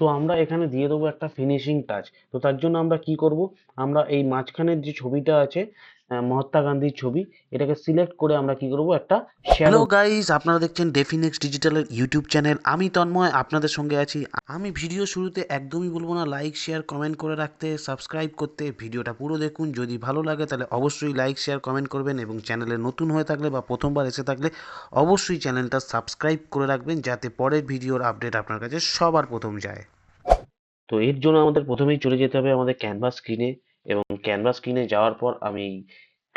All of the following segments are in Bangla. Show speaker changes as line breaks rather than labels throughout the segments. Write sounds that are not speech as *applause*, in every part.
তো আমরা এখানে দিয়ে দেবো একটা ফিনিশিং টাচ তো তার জন্য আমরা কি করব? আমরা এই মাঝখানের যে ছবিটা আছে মহাত্মা গান্ধীর ছবি। এটাকে সিলেক্ট করে আমরা কি করব? একটা
হ্যালো গাইস আপনারা দেখছেন ডেফিনেক্স ডিজিটালের ইউটিউব চ্যানেল আমি তন্ময় আপনাদের সঙ্গে আছি। আমি ভিডিও শুরুতে একদমই বলব না লাইক শেয়ার কমেন্ট করে রাখতে সাবস্ক্রাইব করতে। ভিডিওটা পুরো দেখুন। যদি ভালো লাগে তাহলে অবশ্যই লাইক শেয়ার কমেন্ট করবেন এবং চ্যানেলে নতুন হয়ে থাকলে বা প্রথমবার এসে থাকলে অবশ্যই চ্যানেলটা সাবস্ক্রাইব করে রাখবেন যাতে পরের ভিডিওর আপডেট আপনার কাছে সবার প্রথম যায়।
তো এর জন্য আমাদের প্রথমেই চলে যেতে হবে আমাদের ক্যানভাস স্ক্রিনে এবং ক্যানভাস স্ক্রিনে যাওয়ার পর আমি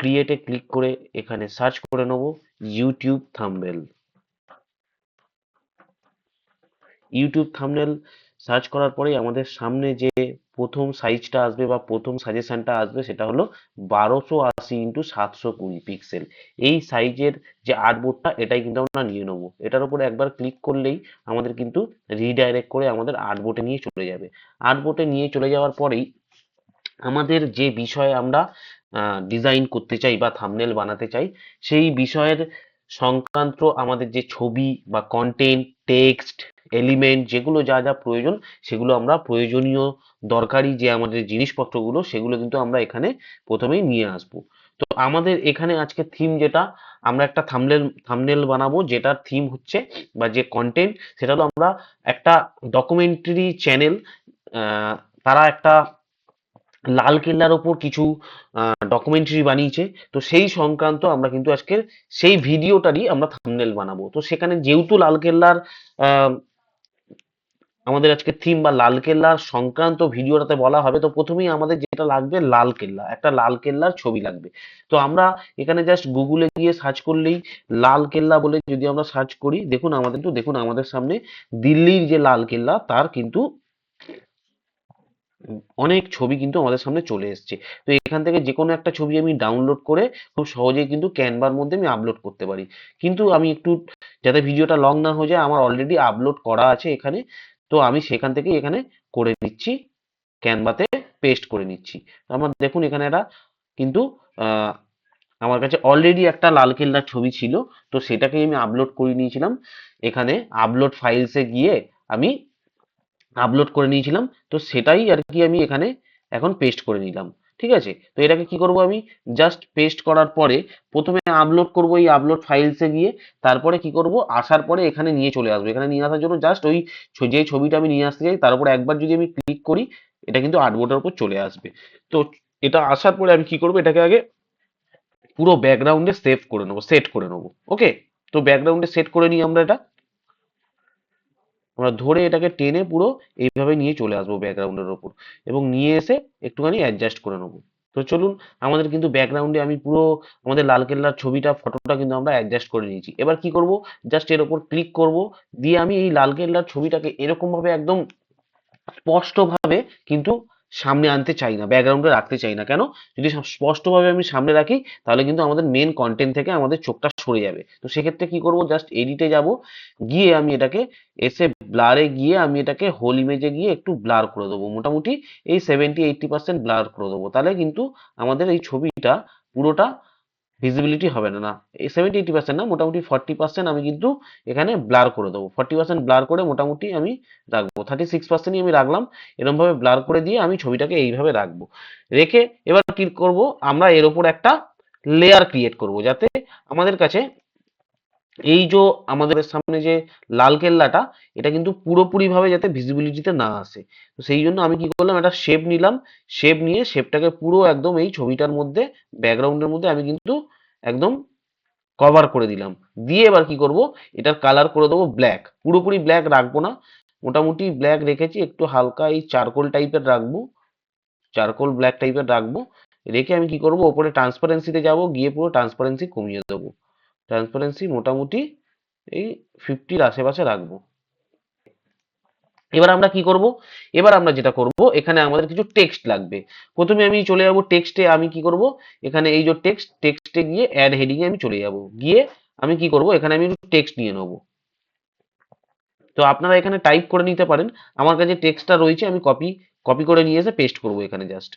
ক্রিয়েটে ক্লিক করে এখানে সার্চ করে নেব YouTube thumbnail YouTube thumbnail search করার পরেই আমাদের সামনে যে প্রথম সাইজটা আসবে বা প্রথম সাজেশনটা আসবে সেটা হলো বারোশো আশি ইন্টু সাতশো কুড়ি পিক্সেল এই সাইজের যে আর্টবোর্ডটা এটাই কিন্তু আমরা নিয়ে নেব। এটার উপরে একবার ক্লিক করলেই আমাদের কিন্তু রিডাইরেক্ট করে আমাদের আর্টবোর্ডে নিয়ে চলে যাবে। আর্টবোর্ডে নিয়ে চলে যাওয়ার পরেই আমাদের যে বিষয়ে আমরা ডিজাইন করতে চাই বা থামনেল বানাতে চাই, সেই বিষয়ের সংক্রান্ত আমাদের যে ছবি বা কন্টেন্ট টেক্সট এলিমেন্ট যেগুলো যা যা প্রয়োজন, সেগুলো আমরা প্রয়োজনীয়, দরকারি যে আমাদের জিনিসপত্রগুলো, সেগুলো কিন্তু আমরা এখানে প্রথমেই নিয়ে আসব। তো আমাদের এখানে আজকে থিম যেটা, আমরা একটা থামনেল থামনেল বানাবো, যেটার থিম হচ্ছে বা যে কন্টেন্ট সেটা হলো আমরা একটা ডকুমেন্টারি চ্যানেল তারা একটা লাল কেল্লার ওপর কিছু ডকুমেন্টারি বানিয়েছে। তো সেই সংক্রান্ত আমরা কিন্তু আজকের সেই ভিডিওটারই আমরা থাম্বনেল বানাবো। তো সেখানে যেহেতু লাল কেল্লার আমাদের আজকে থিম বা লাল কেল্লার সংক্রান্ত ভিডিওটাতে বলা হবে, তো প্রথমেই আমাদের যেটা লাগবে লাল কেল্লা, একটা লাল কেল্লার ছবি লাগবে। তো আমরা এখানে জাস্ট গুগলে গিয়ে সার্চ করলেই লাল কেল্লা বলে যদি আমরা সার্চ করি, দেখুন আমাদের, তো দেখুন আমাদের সামনে দিল্লির যে লাল কেল্লা, তার কিন্তু অনেক ছবি কিন্তু আমাদের সামনে চলে এসছে। তো এখান থেকে যে কোনো একটা ছবি আমি ডাউনলোড করে খুব সহজেই কিন্তু ক্যানভার মধ্যে আমি আপলোড করতে পারি। কিন্তু আমি একটু, যাতে ভিডিওটা লং না হয়ে যায়, আমার অলরেডি আপলোড করা আছে এখানে। তো আমি সেখান থেকে এখানে করে নিচ্ছি ক্যানভাতে পেস্ট করে নিচ্ছি। আমার দেখুন এখানে একটা কিন্তু আমার কাছে অলরেডি একটা লাল কেল্লার ছবি ছিল। তো সেটাকে আমি আপলোড করে নিয়েছিলাম। এখানে আপলোড ফাইলসে গিয়ে আমি আপলোড করে নিয়েছিলাম, তো সেটাই আর কি আমি এখানে এখন পেস্ট করে নিলাম, ঠিক আছে? তো এটাকে কি করব আমি? জাস্ট পেস্ট করার পরে প্রথমে আপলোড করব এই আপলোড ফাইলসে গিয়ে, তারপরে কি করব? আসার পরে এখানে নিয়ে চলে আসব। এখানে নিয়ে আসার জন্য জাস্ট ওই যে ছবিটা আমি নিয়ে আসতে চাই, তার উপর একবার যদি আমি ক্লিক করি, এটা কিন্তু আর্টবোর্ডের উপর চলে আসবে। তো এটা আসার পরে আমি কি করব? এটাকে আগে পুরো ব্যাকগ্রাউন্ডে সেভ করে নেব সেট করে নেব ওকে তো ব্যাকগ্রাউন্ডে সেট করে নিই আমরা এটা। আমরা ধরে এটাকে টেনে পুরো এইভাবে নিয়ে চলে আসব ব্যাকগ্রাউন্ডের ওপর এবং নিয়ে এসে একটুখানি অ্যাডজাস্ট করে নেব। তো চলুন, আমাদের কিন্তু ব্যাকগ্রাউন্ডে আমি পুরো আমাদের লাল কেল্লার ছবিটা, ফটোটা কিন্তু আমরা অ্যাডজাস্ট করে নিয়েছি। এবার কি করব? জাস্ট এর ওপর ক্লিক করব। দিয়ে আমি এই লাল কেল্লার ছবিটাকে এরকমভাবে একদম স্পষ্টভাবে কিন্তু সামনে আনতে চাই না ব্যাকগ্রাউন্ডে রাখতে চাই না। কেন? যদি স্পষ্টভাবে আমি সামনে রাখি, তাহলে কিন্তু আমাদের মেন কন্টেন্ট থেকে আমাদের চোখটা সরে যাবে। তো সেক্ষেত্রে কি করব? জাস্ট এডিটে যাব। গিয়ে আমি এটাকে এসে ব্লারে গিয়ে আমি এটাকে হোল ইমেজে গিয়ে একটু ব্লার করে দেবো। মোটামুটি এই সেভেন্টি এইটটি পার্সেন্ট ব্লার করে দেবো। তাহলে কিন্তু আমাদের এই ছবিটা পুরোটা ভিজিবিলিটি হবে না না। এই সেভেন্টি এইটি পার্সেন্ট না, মোটামুটি ফর্টি পার্সেন্ট আমি কিন্তু এখানে ব্লার করে দেবো। ফর্টি পার্সেন্ট ব্লার করে মোটামুটি আমি রাখব। থার্টি সিক্স পার্সেন্টই আমি রাখলাম এরকম ভাবে ব্লার করে দিয়ে আমি ছবিটাকে এইভাবে রাখব। রেখে এবার কি করব, আমরা এর ওপর একটা লেয়ার ক্রিয়েট করব, যাতে আমাদের কাছে এই যে আমাদের সামনে যে লাল কেল্লাটা, এটা কিন্তু পুরোপুরিভাবে যাতে ভিজিবিলিটিতে না আসে। তো সেই জন্য আমি কি করলাম, একটা শেপ নিলাম। শেপ নিয়ে শেপটাকে পুরো একদম এই ছবিটার মধ্যে ব্যাকগ্রাউন্ডের মধ্যে আমি কিন্তু একদম কভার করে দিলাম। দিয়ে এবার কি করব? এটার কালার করে দেবো ব্ল্যাক পুরোপুরি ব্ল্যাক রাখব না। মোটামুটি ব্ল্যাক রেখেছি, একটু হালকা এই চারকোল টাইপের রাখব। চারকোল ব্ল্যাক টাইপের রাখব। রেখে আমি কি করব? ওপরে ট্রান্সপারেন্সিতে যাব, গিয়ে পুরো ট্রান্সপারেন্সি কমিয়ে দেবো। ট্রান্সপারেন্সি মোটামুটি এই ফিফটির আশেপাশে রাখব। এবার আমরা কি করব? এবার আমরা যেটা করব, এখানে আমাদের কিছু টেক্সট লাগবে। প্রথমে আমি চলে যাব টেক্সটে আমি কি করব? এখানে এই যে টেক্সট টেক্সটে গিয়ে অ্যাড হেডিং এ আমি চলে যাব। গিয়ে আমি কি করব? এখানে আমি একটু টেক্সট নিয়ে নেব। তো আপনারা এখানে টাইপ করে নিতে পারেন। আমার কাছে টেক্সটটা রয়েছে, আমি কপি কপি করে নিয়ে এসে পেস্ট করব এখানে জাস্ট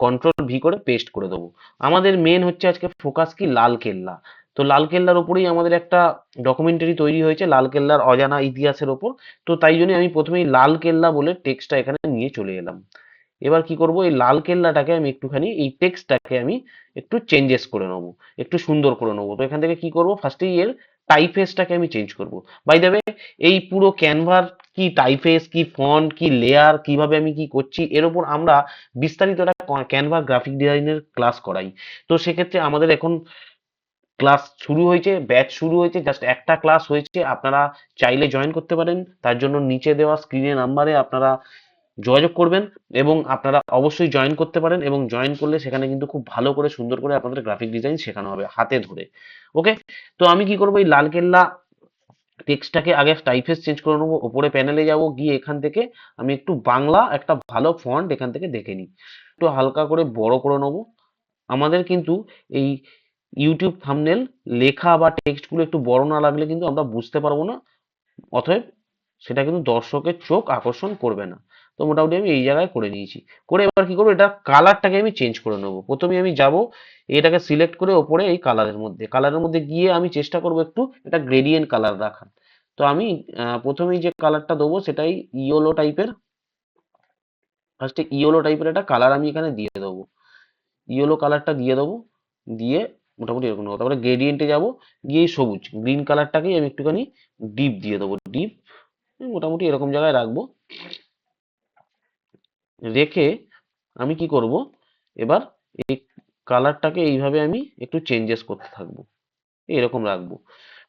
কন্ট্রোল ভি করে পেস্ট করে দেবো। আমাদের মেন হচ্ছে আজকে ফোকাস কি? লাল কেল্লা। তো লালকেল্লার ওপরেই আমাদের একটা ডকুমেন্টারি তৈরি হয়েছে লালকেল্লার অজানা ইতিহাসের ওপর। তো তাই জন্য আমি প্রথমেই লালকেল্লা বলে টেক্সটটা এখানে নিয়ে চলে এলাম। এবার কি করব, এই লাল কেল্লাটাকে আমি একটুখানি, এই টেক্সটটাকে আমি একটু চেঞ্জেস করে নেব, একটু সুন্দর করে নেব। তো এখান থেকে কি করব ফার্স্টেই এর টাইফেসটাকে আমি চেঞ্জ করব। বাই দেবে এই পুরো ক্যানভার কি টাইফেস কি ফন্ট কি লেয়ার কীভাবে আমি কি করছি, এর উপর আমরা বিস্তারিত একটা ক্যানভা গ্রাফিক ডিজাইনের ক্লাস করাই। তো সেক্ষেত্রে আমাদের এখন ক্লাস শুরু হয়েছে ব্যাচ শুরু হয়েছে জাস্ট একটা ক্লাস হয়েছে, আপনারা চাইলে জয়েন করতে পারেন। তার জন্য নিচে দেওয়া স্ক্রিনে নাম্বারে আপনারা যোগাযোগ করবেন এবং আপনারা অবশ্যই জয়েন করতে পারেন এবং জয়েন করলে সেখানে কিন্তু খুব ভালো করে, সুন্দর করে আপনাদের গ্রাফিক ডিজাইন শেখানো হবে হাতে ধরে। ওকে তো আমি কি করব? এই লালকেল্লা টেক্সটটাকে আগে টাইফেস চেঞ্জ করে নেব, ওপরে প্যানেলে যাব, গিয়ে এখান থেকে আমি একটু বাংলা, একটা ভালো ফন্ট এখান থেকে দেখে নিই। একটু হালকা করে বড় করে নেব। আমাদের কিন্তু এই ইউটিউব থামনেল লেখা বা টেক্সটগুলো একটু বড় না লাগলে কিন্তু আমরা বুঝতে পারব না। অতএব সেটা কিন্তু দর্শকের চোখ আকর্ষণ করবে না। তো মোটামুটি আমি এই জায়গায় করে নিয়েছি। করে এবার কি করব? এটা কালারটাকে আমি চেঞ্জ করে নেব। প্রথমে আমি যাব, এটাকে সিলেক্ট করে ওপরে এই কালারের মধ্যে। কালারের মধ্যে গিয়ে আমি চেষ্টা করব একটু এটা গ্রেডিয়েন্ট কালার রাখার। তো আমি প্রথমেই যে কালারটা দেবো সেটাই ইয়েলো টাইপের ফার্স্টে ইয়েলো টাইপের একটা কালার আমি এখানে দিয়ে দেবো। ইয়েলো কালারটা দিয়ে দেবো। দিয়ে মোটামুটি এরকম নেব তারপরে গ্রেডিয়েন্টে যাব, গিয়ে সবুজ গ্রিন কালারটাকেই আমি একটুখানি ডিপ দিয়ে দেবো ডিপ মোটামুটি এরকম জায়গায় রাখব। রেখে আমি কি করব? এবার এই কালারটাকে এইভাবে আমি একটু চেঞ্জেস করতে থাকব। এরকম রাখব।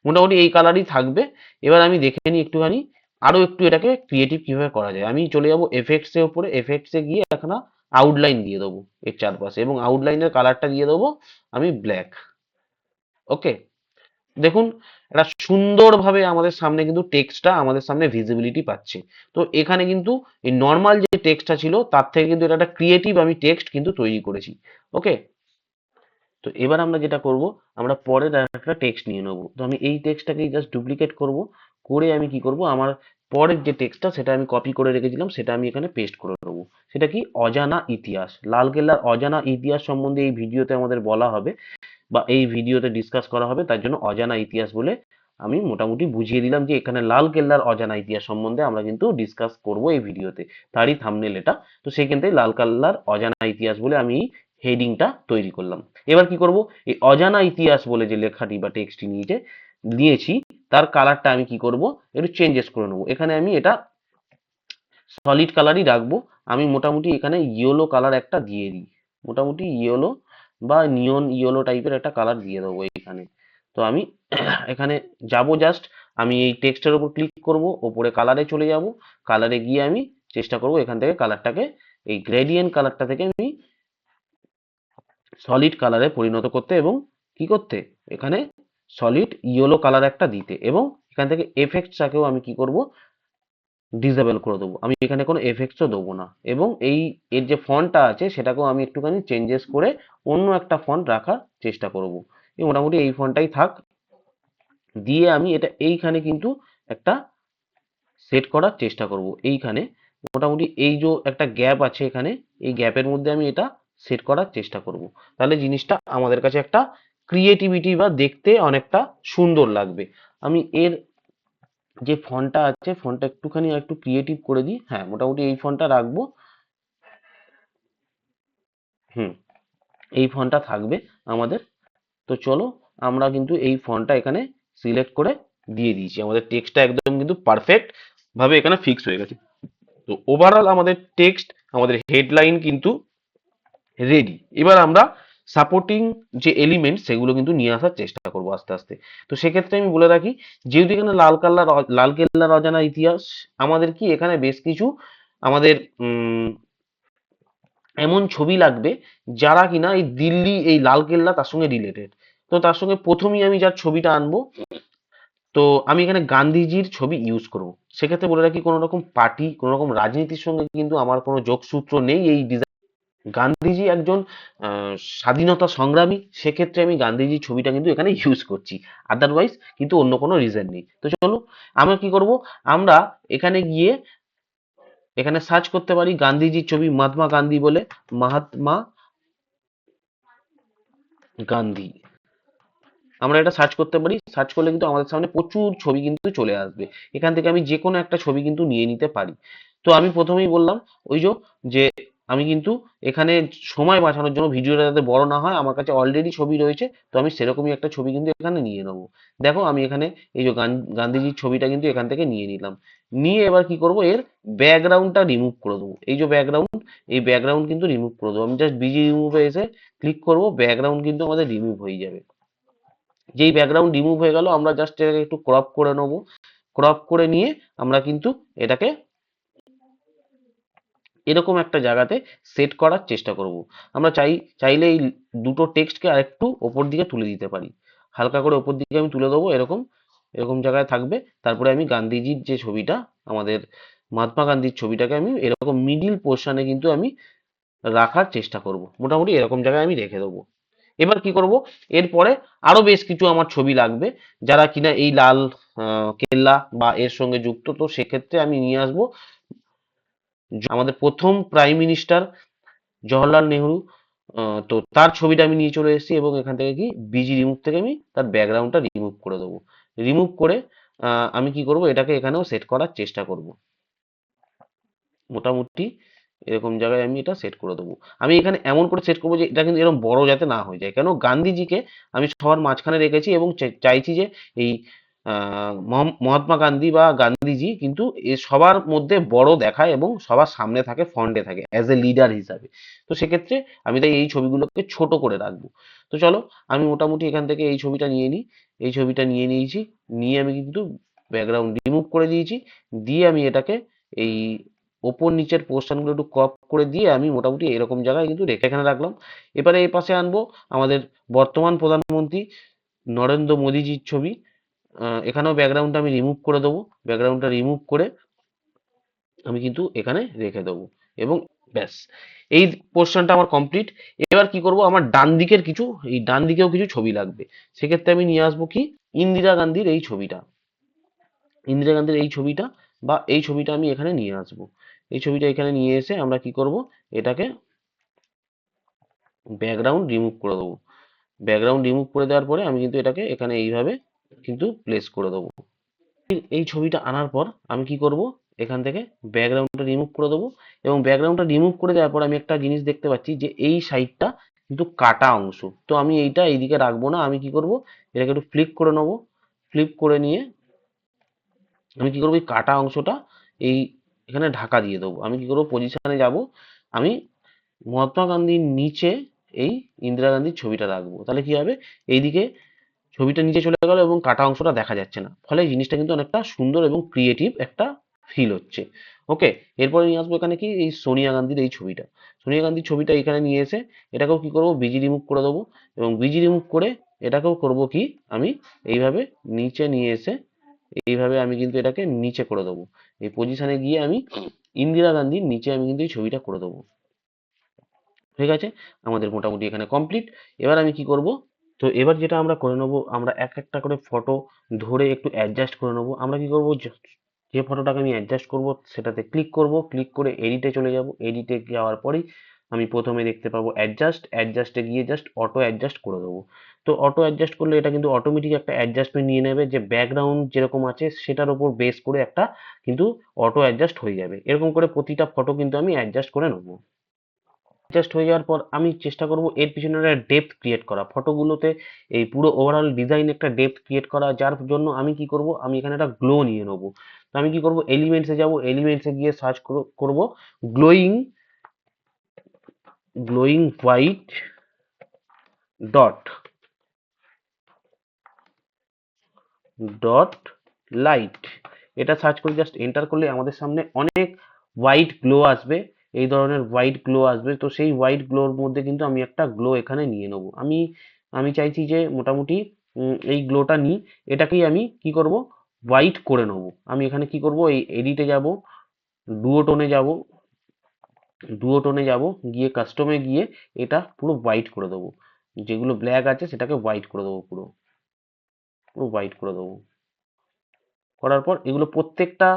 মোটামুটি এই কালারই থাকবে। এবার আমি দেখে নিই একটুখানি আরও একটু এটাকে ক্রিয়েটিভ কীভাবে করা যায়। আমি চলে যাব এফেক্টস এর উপরে। এফেক্টস গিয়ে একটা আউটলাইন দিয়ে দেবো এর চারপাশে এবং আউটলাইনের কালারটা দিয়ে দেবো আমি ব্ল্যাক ওকে দেখুন, একটা সুন্দরভাবে আমাদের সামনে কিন্তু টেক্সটটা আমাদের সামনে ভিজিবিলিটি পাচ্ছে। তো এখানে কিন্তু এই নর্মাল যে টেক্সটটা ছিল, তার থেকে কিন্তু এটা একটা ক্রিয়েটিভ আমি টেক্সট কিন্তু তৈরি করেছি। ওকে তো এবার আমরা যেটা করব, আমরা পরের একটা টেক্সট নিয়ে নেব। তো আমি এই টেক্সটটাকেই জাস্ট ডুপ্লিকেট করব। করে আমি কি করব, আমার পরের যে টেক্সটটা সেটা আমি কপি করে রেখেছিলাম, সেটা আমি এখানে পেস্ট করে দেবো। সেটা কি? অজানা ইতিহাস। লালকেল্লার অজানা ইতিহাস সম্বন্ধে এই ভিডিওতে আমাদের বলা হবে, বা এই ভিডিওতে ডিসকাস করা হবে, তার জন্য অজানা ইতিহাস বলে আমি মোটামুটি বুঝিয়ে দিলাম যে, এখানে লাল কেল্লার অজানা ইতিহাস সম্বন্ধে আমরা কিন্তু ডিসকাস করব এই ভিডিওতে, তারই থামনেল এটা। তো সেইখান থেকে লাল কাল্লার অজানা ইতিহাস বলে আমি হেডিংটা তৈরি করলাম। এবার কি করব? এই অজানা ইতিহাস বলে যে লেখাটি বা টেক্সটটি নিয়েছে নিয়েছি তার কালারটা আমি কি করব? একটু চেঞ্জেস করে নেব। এখানে আমি এটা সলিড কালারই রাখব। আমি মোটামুটি এখানে ইয়েলো কালার একটা দিয়ে দিই। মোটামুটি ইয়েলো বা নিয়ন ইয়েলো টাইপের একটা কালার দিয়ে দেবো এখানে। তো আমি *clears throat* এখানে যাব জাস্ট আমি এই টেক্সটের উপর ক্লিক করব, ওপরে কালারে চলে যাব। কালারে গিয়ে আমি চেষ্টা করব এখান থেকে কালারটাকে এই গ্রেডিয়েন্ট কালারটা থেকে আমি সলিড কালারে পরিণত করতে এবং কি করতে? এখানে সলিড ইয়েলো কালার একটা দিতে এবং এখান থেকে এফেক্টসটাকেও আমি কি করব? ডিসেবল করে দেবো। আমি এখানে কোনো এফেক্টসও দেবো না এবং এই, এর যে ফন্টটা আছে সেটাকেও আমি একটুখানি চেঞ্জেস করে অন্য একটা ফন্ট রাখার চেষ্টা করব। এই মোটামুটি এই ফন্টটাই থাক। দিয়ে আমি এটা এইখানে কিন্তু একটা সেট করার চেষ্টা করব। এইখানে মোটামুটি এই যে একটা গ্যাপ আছে এখানে, এই গ্যাপের মধ্যে আমি এটা সেট করার চেষ্টা করব। তাহলে জিনিসটা আমাদের কাছে একটা ক্রিয়েটিভিটি বা দেখতে অনেকটা সুন্দর লাগবে। আমি এর যে ফন্টটা আছে ফন্টটা একটুখানি একটু ক্রিয়েটিভ করে দিই। হ্যাঁ মোটামুটি এই ফন্টটা রাখব। হুম, এই ফন্টটা থাকবে আমাদের। তো চলো, আমরা কিন্তু এই ফন্টটা এখানে সিলেক্ট করে দিয়ে দিয়েছি। আমাদের টেক্সটটা একদম কিন্তু পারফেক্ট ভাবে এখানে ফিক্স হয়ে গেছে। তো ওভারঅল আমাদের টেক্সট আমাদের হেডলাইন কিন্তু রেডি এবার আমরা সাপোর্টিং যে এলিমেন্ট সেগুলো কিন্তু নিয়ে আসার চেষ্টা করব আস্তে আস্তে। তো সেক্ষেত্রে আমি বলে রাখি, যেহেতু এখানে লাল কাল্লার লাল কেল্লার অজানা ইতিহাস, আমাদের কি এখানে বেশ কিছু আমাদের এমন ছবি লাগবে যারা কিনা এই দিল্লি, এই লাল কেল্লা তার সঙ্গে রিলেটেড তো তার সঙ্গে প্রথমেই আমি যার ছবিটা আনব, তো আমি এখানে গান্ধীজির ছবি ইউজ করব। সেক্ষেত্রে বলে রাখি কোনো রকম পার্টি কোনো রকম রাজনীতির সঙ্গে কিন্তু আমার কোনো যোগসূত্র নেই এই গান্ধীজি একজন স্বাধীনতা সংগ্রামী, সেক্ষেত্রে আমি গান্ধীজির ছবিটা কিন্তু এখানে *laughs* ইউজ করছি। আদারওয়াইজ কিন্তু অন্য কোনো রিজন নেই। তো চলো, আমরা কি করব? আমরা এখানে গিয়ে এখানে সার্চ করতে পারি গান্ধীজির ছবি মহাত্মা গান্ধী বলে, মহাত্মা গান্ধী। আমরা এটা সার্চ করতে পারি। সার্চ করলে কিন্তু আমাদের সামনে প্রচুর ছবি কিন্তু চলে আসবে। এখান থেকে আমি যে কোনো একটা ছবি কিন্তু নিয়ে নিতে পারি। তো আমি প্রথমেই বললাম, ওই যে আমি কিন্তু এখানে সময় বাঁচানোর জন্য ভিডিওটা যাতে বড় না হয়, আমার কাছে অলরেডি ছবি রয়েছে, তো আমি সেরকমই একটা ছবি কিন্তু এখানে নিয়ে নেব। দেখো, আমি এখানে এই যে গান্ধীজির ছবিটা কিন্তু এখান থেকে নিয়ে নিলাম। নিয়ে এবার কি করব, এর ব্যাকগ্রাউন্ডটা রিমুভ করে দেবো। এই যে ব্যাকগ্রাউন্ড এই ব্যাকগ্রাউন্ড কিন্তু রিমুভ করে দেবো। আমি জাস্ট বিজি রিমুভে এসে ক্লিক করব ব্যাকগ্রাউন্ড কিন্তু আমাদের রিমুভ হয়ে যাবে। যেই ব্যাকগ্রাউন্ড রিমুভ হয়ে গেল, আমরা জাস্ট এটাকে একটু ক্রপ করে নেব। ক্রপ করে নিয়ে আমরা কিন্তু এটাকে এরকম একটা জায়গাতে সেট করার চেষ্টা করব। আমরা চাই, চাইলে এই দুটো টেক্সটকে আরেকটু ওপর দিকে তুলে দিতে পারি। হালকা করে ওপর দিকে আমি তুলে দেবো, এরকম এরকম জায়গায় থাকবে। তারপরে আমি গান্ধীজির যে ছবিটা, আমাদের মহাত্মা গান্ধীর ছবিটাকে আমি এরকম মিডিল পোর্শনে কিন্তু আমি রাখার চেষ্টা করব। মোটামুটি এরকম জায়গায় আমি রেখে দেবো। এবার কি করব? এরপরে আরও বেশ কিছু আমার ছবি লাগবে, যারা কিনা এই লাল কেল্লা বা এর সঙ্গে যুক্ত। তো সেক্ষেত্রে আমি নিয়ে আসব আমাদের প্রথম প্রাইম মিনিস্টার জওহরলাল নেহরু তো তার ছবিটা আমি নিয়ে চলে এসেছি এবং এখান থেকে কি বিজি রিমুভ থেকে আমি তার ব্যাকগ্রাউন্ডটা রিমুভ করে দেবো। রিমুভ করে আমি কি করব, এটাকে এখানেও সেট করার চেষ্টা করব। মোটামুটি এরকম জায়গায় আমি এটা সেট করে দেবো। আমি এখানে এমন করে সেট করব যে এটা কিন্তু এরকম বড় যাতে না হয়ে যায়। কেন? গান্ধীজিকে আমি সবার মাঝখানে রেখেছি এবং চাইছি যে এই মহাত্মা গান্ধী বা গান্ধীজি কিন্তু এ সবার মধ্যে বড় দেখায় এবং সবার সামনে থাকে ফ্রন্টে থাকে অ্যাজ এ লিডার হিসাবে। তো সেক্ষেত্রে আমি তাই এই ছবিগুলোকে ছোট করে রাখব। তো চলো, আমি মোটামুটি এখান থেকে এই ছবিটা নিয়ে নিই। এই ছবিটা নিয়ে নিয়েছি, নিয়ে আমি কিন্তু ব্যাকগ্রাউন্ড রিমুভ করে দিয়েছি। দিয়ে আমি এটাকে এই ওপর নিচের পোর্শনগুলো একটু কপ করে দিয়ে আমি মোটামুটি এরকম জায়গায় কিন্তু রেখে এখানে রাখলাম। এবারে এই পাশে আনব আমাদের বর্তমান প্রধানমন্ত্রী নরেন্দ্র মোদীজির ছবি। এখানেও ব্যাকগ্রাউন্ডটা আমি রিমুভ করে দেবো। ব্যাকগ্রাউন্ডটা রিমুভ করে আমি কিন্তু এখানে রেখে দেবো। এবং ব্যাস, এই পোর্শনটা আমার কমপ্লিট এবার কি করব? আমার ডান দিকের কিছু, এই ডান দিকেও কিছু ছবি লাগবে। সেক্ষেত্রে আমি নিয়ে আসব কি? ইন্দিরা গান্ধীর এই ছবিটা। ইন্দিরা গান্ধীর এই ছবিটা বা এই ছবিটা আমি এখানে নিয়ে আসব। এই ছবিটা এখানে নিয়ে এসে আমরা কি করব? এটাকে ব্যাকগ্রাউন্ড রিমুভ করে দেবো। ব্যাকগ্রাউন্ড রিমুভ করে দেওয়ার পরে আমি কিন্তু এটাকে এখানে এইভাবে কিন্তু প্লেস করে দেবো। এই ছবিটা আনার পর আমি কি করব? এখান থেকে ব্যাকগ্রাউন্ডটা রিমুভ করে দেবো এবং ব্যাকগ্রাউন্ডটা রিমুভ করে দেওয়ার পর আমি একটা জিনিস দেখতে পাচ্ছি যে এই সাইডটা কিন্তু কাটা অংশ। তো আমি এইটা এইদিকে রাখব না, আমি কি করব? এটাকে একটু ফ্লিপ করে নেব। ফ্লিপ করে নিয়ে আমি কি করব? এই কাটা অংশটা এই এখানে ঢাকা দিয়ে দেবো। আমি কি করব? পজিশানে যাব। আমি মহাত্মা গান্ধীর নিচে এই ইন্দিরা গান্ধীর ছবিটা রাখব। তাহলে কি হবে? এইদিকে ছবিটা নিচে চলে গেল এবং কাটা অংশটা দেখা যাচ্ছে না। ফলে জিনিসটা কিন্তু অনেকটা সুন্দর এবং ক্রিয়েটিভ একটা ফিল হচ্ছে। ওকে এরপরে নিয়ে আসব এখানে কি? এই সোনিয়া গান্ধীর এই ছবিটা। সোনিয়া গান্ধীর ছবিটা এখানে নিয়ে এসে এটাকেও কি করব? বিজি রিমুভ করে দেবো এবং বিজি রিমুভ করে এটাকেও করব কি? আমি এইভাবে নিচে নিয়ে এসে এইভাবে আমি কিন্তু এটাকে নিচে করে দেবো। এই পজিশানে গিয়ে আমি ইন্দিরা গান্ধীর নিচে আমি কিন্তু এই ছবিটা করে দেবো। ঠিক আছে? আমাদের মোটামুটি এখানে কমপ্লিট এবার আমি কি করব? তো এবার যেটা আমরা করে নেব, আমরা এক একটা করে ফটো ধরে একটু অ্যাডজাস্ট করে নেব। আমরা কি করব? যে ফটোটাকে আমি অ্যাডজাস্ট করব, সেটাতে ক্লিক করব। ক্লিক করে এডিটে চলে যাব। এডিটে যাওয়ার পরেই আমি প্রথমে দেখতে পাবো অ্যাডজাস্ট অ্যাডজাস্টে গিয়ে জাস্ট অটো অ্যাডজাস্ট করে দেবো। তো অটো অ্যাডজাস্ট করলে এটা কিন্তু অটোমেটিক একটা অ্যাডজাস্টমেন্ট নিয়ে নেবে যে ব্যাকগ্রাউন্ড যেরকম আছে, সেটার উপর বেস করে একটা কিন্তু অটো অ্যাডজাস্ট হয়ে যাবে। এরকম করে প্রতিটা ফটো কিন্তু আমি অ্যাডজাস্ট করে নেব। অ্যাডজাস্ট হয়ে যাওয়ার পর আমি চেষ্টা করব এর পিছনে একটা ডেপথ ক্রিয়েট করা। ফটোগুলোতে এই পুরো ওভারঅল ডিজাইন একটা ডেপথ ক্রিয়েট করা, যার জন্য আমি কি করব, আমি এখানে একটা গ্লো নিয়ে নেব। তো আমি কি করব এলিমেন্টসে যাব এলিমেন্টসে গিয়ে সার্চ করব glowing glowing white dot dot light এটা সার্চ করে জাস্ট এন্টার করলে আমাদের সামনে অনেক হোয়াইট গ্লো আসবে। এই ধরনের হোয়াইট গ্লো আসবে। তো সেই হোয়াইট গ্লোর মধ্যে কিন্তু আমি একটা গ্লো এখানে নিয়ে নেব। আমি আমি চাইছি যে মোটামুটি এই গ্লোটা নিই। এটাকেই আমি কি করব? হোয়াইট করে নেব। আমি এখানে কি করব? এই এডিটে যাব ডুওটোনে যাব ডুওটোনে যাব, গিয়ে কাস্টমে গিয়ে এটা পুরো হোয়াইট করে দেবো। যেগুলো ব্ল্যাক আছে সেটাকে হোয়াইট করে দেবো পুরো। পুরো হোয়াইট করে দেবো। করার পর এগুলো প্রত্যেকটা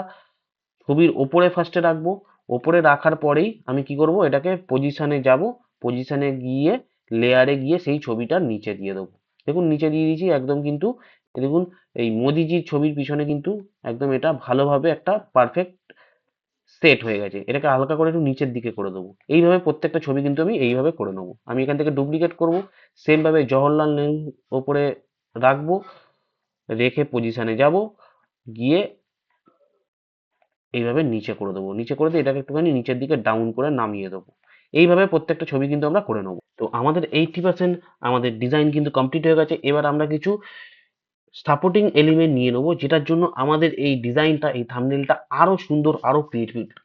ছবির ওপরে ফার্স্টে রাখব। ওপরে রাখার পরেই আমি কি করব? এটাকে পজিশনে যাব। পজিশনে গিয়ে লেয়ারে গিয়ে সেই ছবিটার নিচে দিয়ে দেবো। দেখুন, নিচে দিয়ে দিয়েছি, একদম কিন্তু দেখুন, এই মোদিজির ছবির পিছনে কিন্তু একদম এটা ভালোভাবে একটা পারফেক্ট সেট হয়ে গেছে। এটাকে হালকা করে একটু নিচের দিকে করে দেবো। এইভাবে প্রত্যেকটা ছবি কিন্তু আমি এইভাবে করে নেব। আমি এখান থেকে ডুপ্লিকেট করব। সেমভাবে জওহরলাল নেহরু ওপরে রাখব। রেখে পজিশানে যাব। গিয়ে এইভাবে নিচে করে দেবো। নিচে করে দিয়ে এটাকে একটুখানি নিচের দিকে ডাউন করে নামিয়ে দেবো। এইভাবে প্রত্যেকটা ছবি কিন্তু আমরা করে নেব। তো আমাদের এইটটি পার্সেন্ট আমাদের ডিজাইন কিন্তু কমপ্লিট হয়ে গেছে। এবার আমরা কিছু সাপোর্টিং এলিমেন্ট নিয়ে নেব, যেটার জন্য আমাদের এই ডিজাইনটা এই থামনেলটা আরও সুন্দর, আরও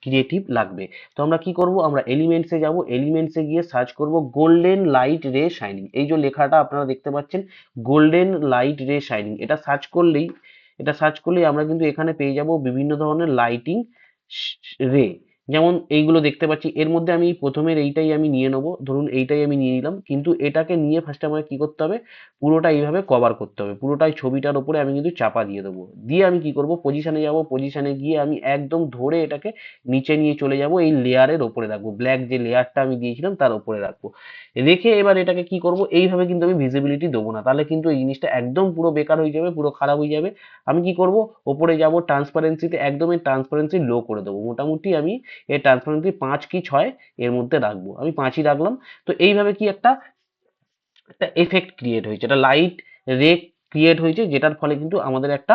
ক্রিয়েটিভ লাগবে। তো আমরা কি করব? আমরা এলিমেন্টসে যাব। এলিমেন্টসে গিয়ে সার্চ করব গোল্ডেন লাইট রে শাইনিং এই যে লেখাটা আপনারা দেখতে পাচ্ছেন গোল্ডেন লাইট রে শাইনিং এটা সার্চ করলেই এটা সার্চ করলেই আমরা কিন্তু এখানে পেয়ে যাব বিভিন্ন ধরনের লাইটিং রে যেমন এইগুলো দেখতে পাচ্ছি, এর মধ্যে আমি প্রথমের এইটাই আমি নিয়ে নেব, ধরুন এইটাই আমি নিয়ে নিলাম, কিন্তু এটাকে নিয়ে ফার্স্টে আমাকে কি করতে হবে? পুরোটা এইভাবে কভার করতে হবে, পুরোটাই ছবিটার উপরে আমি কিন্তু চাপা দিয়ে দেবো। দিয়ে আমি কি করব? পজিশানে যাব পজিশানে গিয়ে আমি একদম ধরে এটাকে নিচে নিয়ে চলে যাব, এই লেয়ারের ওপরে রাখব ব্ল্যাক যে লেয়ারটা আমি দিয়েছিলাম তার ওপরে রাখব। রেখে এবার এটাকে কি করব? এইভাবে কিন্তু আমি ভিজিবিলিটি দেবো না, তাহলে কিন্তু এই জিনিসটা একদম পুরো বেকার হয়ে যাবে, পুরো খারাপ হয়ে যাবে। আমি কি করব? ওপরে যাব ট্রান্সপারেন্সিতে একদমই ট্রান্সপারেন্সি লো করে দেবো। মোটামুটি আমি এই ট্রান্সপারেন্সি পাঁচ কি ছয় এর মধ্যে রাখব। আমি পাঁচই রাখলাম। তো এইভাবে কি একটা একটা এফেক্ট ক্রিয়েট হয়েছে। একটা লাইট রে ক্রিয়েট হয়েছে যেটার ফলে কিন্তু আমাদের একটা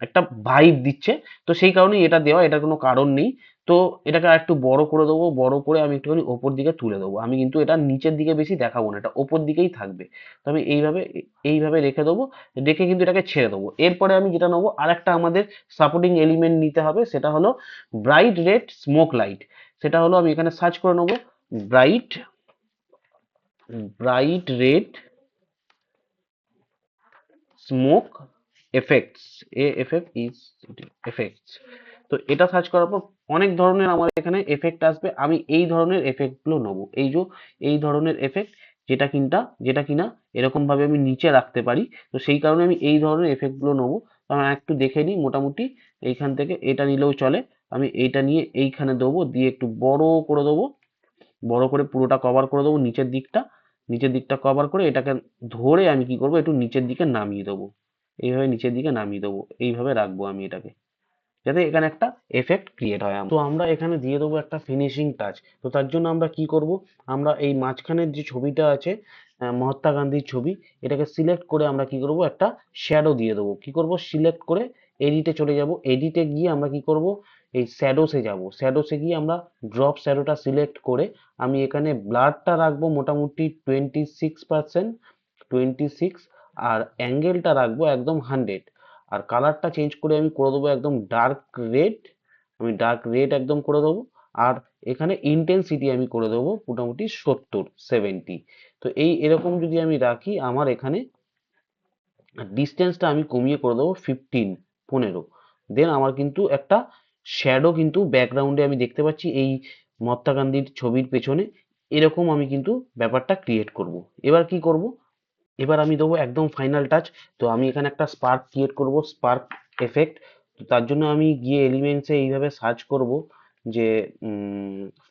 একটা ভাইব দিচ্ছে। তো সেই কারণেই এটা দেওয়া এটার কোনো কারণ নেই। তো এটাকে আর একটু বড় করে দেবো, বড় করে আমি একটুখানি ওপর দিকে তুলে দেবো। আমি কিন্তু এটা নিচের দিকে বেশি দেখাবো না, এটা ওপর দিকেই থাকবে। তো আমি এইভাবে এইভাবে রেখে দেবো, রেখে কিন্তু এটাকে ছেড়ে দেবো। এরপরে আমি যেটা নেব, আরেকটা আমাদের সাপোর্টিং এলিমেন্ট নিতে হবে, সেটা হলো ব্রাইট রেড স্মোক লাইট সেটা হলো আমি এখানে সার্চ করে নেব bright bright red smoke effects A F F is effects তো এটা সার্চ করার পর অনেক ধরনের আমার এখানে এফেক্ট আসবে। আমি এই ধরনের এফেক্টগুলো নেব। এই যে, এই ধরনের এফেক্ট যেটা কিনটা, যেটা কিনা এরকম ভাবে আমি নিচে রাখতে পারি। তো সেই কারণে আমি এই ধরনের এফেক্টগুলো নেব। আমরা একটু দেখে নিই মোটামুটি এইখান থেকে এটা নিলেও চলে। আমি এইটা নিয়ে এইখানে দেবো, দিয়ে একটু বড় করে দেবো। বড় করে পুরোটা কভার করে দেবো নিচের দিকটা। নিচের দিকটা কভার করে এটাকে ধরে আমি কি করব, একটু নিচের দিকে নামিয়ে দেবো। এইভাবে নিচের দিকে নামিয়ে দেবো। এইভাবে রাখব আমি এটাকে। যাতে এখানে একটা এফেক্ট ক্রিয়েট হয় তো আমরা এখানে দিয়ে দেবো একটা ফিনিশিং টাচ তো তার জন্য আমরা কি করব? আমরা এই মাঝখানের যে ছবিটা আছে মহাত্মা গান্ধীর ছবি, এটাকে সিলেক্ট করে আমরা কি করব? একটা শ্যাডো দিয়ে দেবো। কি করব? সিলেক্ট করে এডিটে চলে যাব। এডিটে গিয়ে আমরা কি করব? এই শ্যাডোসে যাব। শ্যাডোসে গিয়ে আমরা ড্রপ শ্যাডোটা সিলেক্ট করে আমি এখানে ব্লাডটা রাখব মোটামুটি twenty six percent twenty six আর অ্যাঙ্গেলটা রাখব একদম হান্ড্রেড আর কালারটা চেঞ্জ করে আমি করে দেবো একদম ডার্ক রেড আমি ডার্ক রেড একদম করে দেবো। আর এখানে ইন্টেন্সিটি আমি করে দেবো মোটামুটি সত্তর সেভেন্টি তো এই এরকম যদি আমি রাখি, আমার এখানে ডিস্টেন্সটা আমি কমিয়ে করে দেবো ফিফটিন পনেরো। দেন আমার কিন্তু একটা শ্যাডো কিন্তু ব্যাকগ্রাউন্ডে আমি দেখতে পাচ্ছি এই মহাত্মা গান্ধীর ছবির পেছনে। এরকম আমি কিন্তু ব্যাপারটা ক্রিয়েট করব। এবার কি করব? এবার আমি দেবো একদম ফাইনাল টাচ তো আমি এখানে একটা স্পার্ক ক্রিয়েট করব স্পার্ক এফেক্ট তো তার জন্য আমি গিয়ে এলিমেন্টসে এইভাবে সার্চ করব যে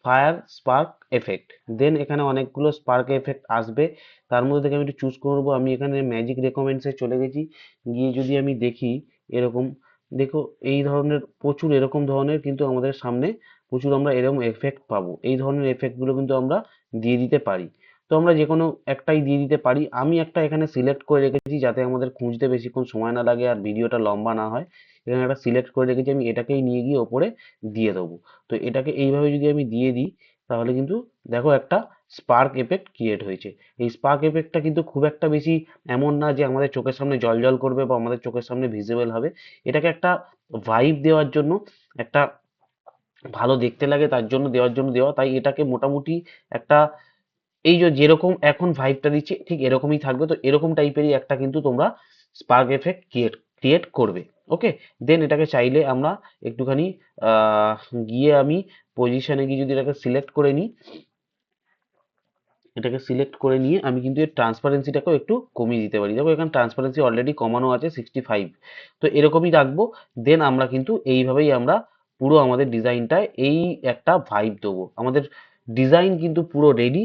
ফায়ার স্পার্ক এফেক্ট দেন এখানে অনেকগুলো স্পার্ক এফেক্ট আসবে, তার মধ্যে থেকে আমি একটু চুজ করব, আমি এখানে ম্যাজিক রেকমেন্ডসে চলে গেছি, গিয়ে যদি আমি দেখি এরকম, দেখো এই ধরনের প্রচুর এরকম ধরনের কিন্তু আমাদের সামনে প্রচুর আমরা এরকম এফেক্ট পাবো, এই ধরনের এফেক্টগুলো কিন্তু আমরা দিয়ে দিতে পারি। তো আমরা যে কোনো একটাই দিয়ে দিতে পারি। আমি একটা এখানে সিলেক্ট করে রেখেছি যাতে আমাদের খুঁজতে বেশিক্ষণ সময় না লাগে আর ভিডিওটা লম্বা না হয়। এখানে একটা সিলেক্ট করে রেখেছি, আমি এটাকেই নিয়ে গিয়ে ওপরে দিয়ে দেবো। তো এটাকে এইভাবে যদি আমি দিয়ে দিই, তাহলে কিন্তু দেখো একটা স্পার্ক এফেক্ট ক্রিয়েট হয়েছে। এই স্পার্ক এফেক্টটা কিন্তু খুব একটা বেশি এমন না যে আমাদের চোখের সামনে জল জল করবে বা আমাদের চোখের সামনে ভিজিবল হবে। এটাকে একটা ভাইব দেওয়ার জন্য, একটা ভালো দেখতে লাগে, তার জন্য, দেওয়ার জন্য দেওয়া। তাই এটাকে মোটামুটি একটা এই যে যেরকম এখন ভাইবটা দিচ্ছে, ঠিক এরকমই থাকবে। তো এরকম টাইপেরই একটা কিন্তু তোমরা স্পার্ক এফেক্ট ক্রিয়েট ক্রিয়েট করবে। ওকে দেন এটাকে চাইলে আমরা একটুখানি গিয়ে আমি পজিশনে গিয়ে যদি এটাকে সিলেক্ট করে নিই, এটাকে সিলেক্ট করে নিয়ে আমি কিন্তু এর ট্রান্সপারেন্সিটাকেও একটু কমিয়ে দিতে পারি। দেখো এখানে ট্রান্সপারেন্সি অলরেডি কমানো আছে সিক্সটি ফাইভ তো এরকমই রাখব। দেন আমরা কিন্তু এইভাবেই আমরা পুরো আমাদের ডিজাইনটায় এই একটা ভাইব দেবো। আমাদের ডিজাইন কিন্তু পুরো রেডি